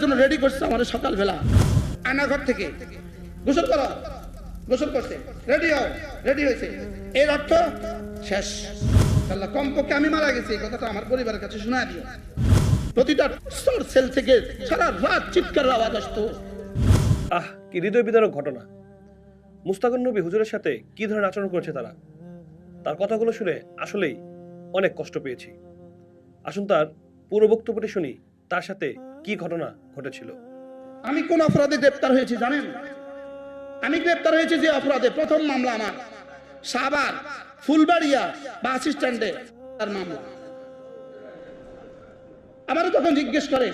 জন্য রেডি করছে আমাদের সকালবেলা। থেকে। গোসল করো। গোসল করছে। রেডি হও। রেডি হয়েছে। এর অর্থ শেষ। আল্লাহ কমপক্ষে আমি মারা গেছি, এই কথাটা আমার পরিবারের কাছে শোনা দিও। প্রতিটা স্তর সেল থেকে সারা রাত চিৎকার আওয়াজ আসতো। আহ, কি হৃদয় বিদারক ঘটনা। মুস্তাকুন নবী হুজুরের সাথে কি ধরনের আচরণ করেছে তারা? তার কথাগুলো শুনে আসলেই অনেক কষ্ট পেয়েছি। আসুন তার পুরো বক্তব্যটি শুনি, তার সাথে কি ঘটনা ঘটেছিল? আমি কোন অপরাধে গ্রেপ্তার হয়েছি জানেন? আমি গ্রেপ্তার হয়েছি যে অপরাধে প্রথম মামলা আমার। সাবার ফুলবাড়িয়া বাস স্ট্যান্ডে তার মামলা। আমারও তখন জিজ্ঞেস করে,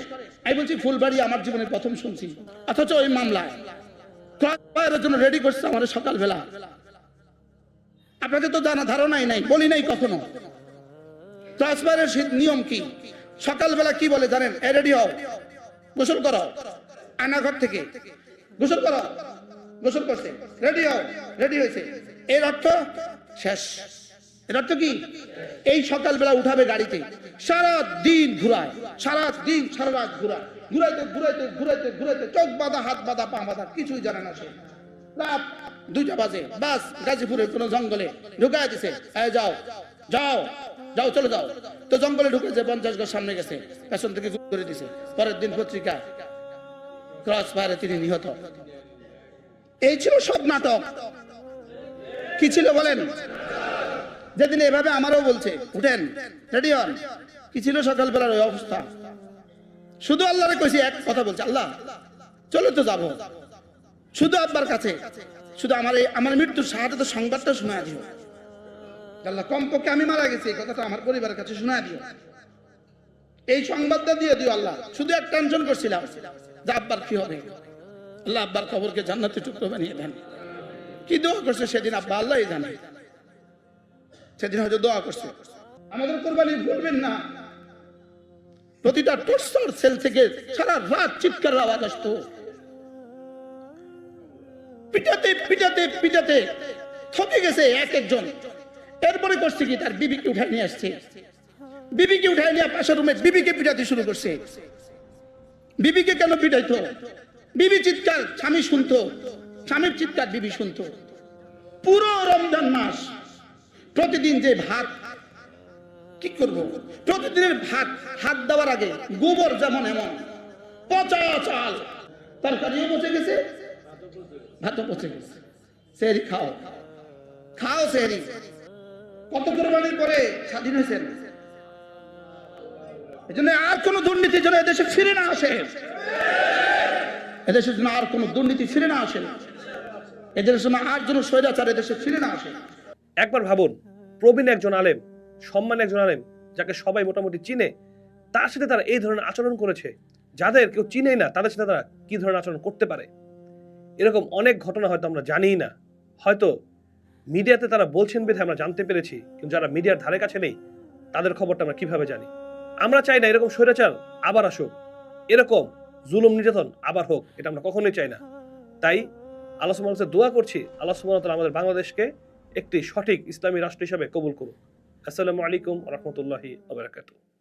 আমি বলছি, ফুলবাড়িয়া আমার জীবনে প্রথম শুনছি। অথচ ওই মামলায় জন্য রেডি করছে আমাদের সকালবেলা। আপনাদের তো জানা ধারণাই নাই, বলি নাই কখনো। ক্রস ফায়ারের নিয়ম কি? সকালবেলা কি বলে জানেন? এ রেডি হও। গোসল করো। আয়নাঘর থেকে। গোসল করো। গোসল করছে। রেডি হও। রেডি হয়েছে। এর অর্থ শেষ। এর অর্থ কি? এই সকালবেলা উঠাবে গাড়িতে। সারা দিন ঘুরায়। সারা দিন সারা রাত ঘুরায়। ঘুরাইতে ঘুরাইতে ঘুরাইতে ঘুরাইতে চোখ বাঁধা, হাত বাঁধা, পা বাঁধা, কিছুই জানে না সে। রাত দুইটা বাজে। বাস গাজীপুরের কোন জঙ্গলে ঢুকায় দিছে। যাও যাও। যাও, চলে যাও। তো জঙ্গলে ঢুকেছে, পঞ্চাশ গজ সামনে গেছে। পেছন থেকে গুলি করে দিছে। পরের দিন পত্রিকা। ক্রস ফায়ারে তিনি নিহত। এই ছিল সব নাটক। কি ছিল বলেন? যেদিন এভাবে আমারও বলছে, উঠেন। রেডি হন। কি ছিল সকালবেলার ওই অবস্থা? শুধু আল্লাহরে কইছি, এক কথা বলছে, আল্লাহ, চলে তো যাব। শুধু আব্বার কাছে। শুধু আমার এই আমার মৃত্যুর শাহাদত সংবাদটা শোনা দিও। আল্লাহ কমপক্ষে আমি মারা গেছি, এই কথাটা আমার পরিবারের কাছে শোনা দিও। এই সংবাদটা দিয়ে দিও আল্লাহ। শুধু এক টেনশন করছিলাম, যে আব্বার কি হবে? আল্লাহ আব্বার খবরকে জান্নাতে টুকরো বানিয়ে দেন। কি দোয়া করছে সেদিন আব্বা? আল্লাহ জানে। সেদিন হয়তো দোয়া করছে। আমাদের কোরবানি ভুলবেন না। প্রতিটা টোস্টার সেল থেকে সারা রাত চিৎকার আওয়াজ আসতো। পিটাতে পিটাতে পিটাতে থকে গেছে এক একজন। এরপরে করছে কি? তার বিবিকে উঠায় নিয়ে আসছে। বিবিকে উঠায় নিয়ে পাশের রুমে বিবিকে পিটাতে শুরু করছে। বিবিকে কেন পিটাইতো? বিবি চিৎকার, স্বামী শুনতো। স্বামীর চিৎকার বিবি শুনতো। পুরো রমজান মাস প্রতিদিন যে ভাত, কি করব? প্রতিদিনের ভাত, হাত দেওয়ার আগে গোবর যেমন এমন, পচা চাল। তরকারিও পচে গেছে, ভাতও পচে গেছে। সেহরি খাও। খাও সেহরি। কত কোরবানির পরে স্বাধীন হয়েছেন। এই জন্য আর কোন দুর্নীতি যেন এদেশে ফিরে না আসে। এদেশের জন্য আর কোন দুর্নীতি ফিরে না আসে। এদেশের জন্য আর যেন স্বৈরাচার এদেশে ফিরে না আসে। একবার ভাবুন, প্রবীণ একজন আলেম, সম্মান একজন আলেম, যাকে সবাই মোটামুটি চিনে, তার সাথে তারা এই ধরনের আচরণ করেছে। যাদের কেউ চিনেই না, তাদের সাথে তারা কি ধরনের আচরণ করতে পারে? এরকম অনেক ঘটনা হয়তো আমরা জানিই না। হয়তো মিডিয়াতে তারা বলছেন বেঁধে আমরা জানতে পেরেছি, কিন্তু যারা মিডিয়ার ধারে কাছে নেই, তাদের খবরটা আমরা কীভাবে জানি? আমরা চাই না এরকম স্বৈরাচার, আবার আসুক। এরকম জুলুম নির্যাতন আবার হোক, এটা আমরা কখনোই চাই না। তাই আল্লাহ তাআলা দোয়া করছি, আল্লাহ ওয়া আমাদের বাংলাদেশকে একটি সঠিক ইসলামী রাষ্ট্র হিসাবে কবুল করুন আসসালামু আলাইকুম রহমতুল্লাহি আবরাকাতু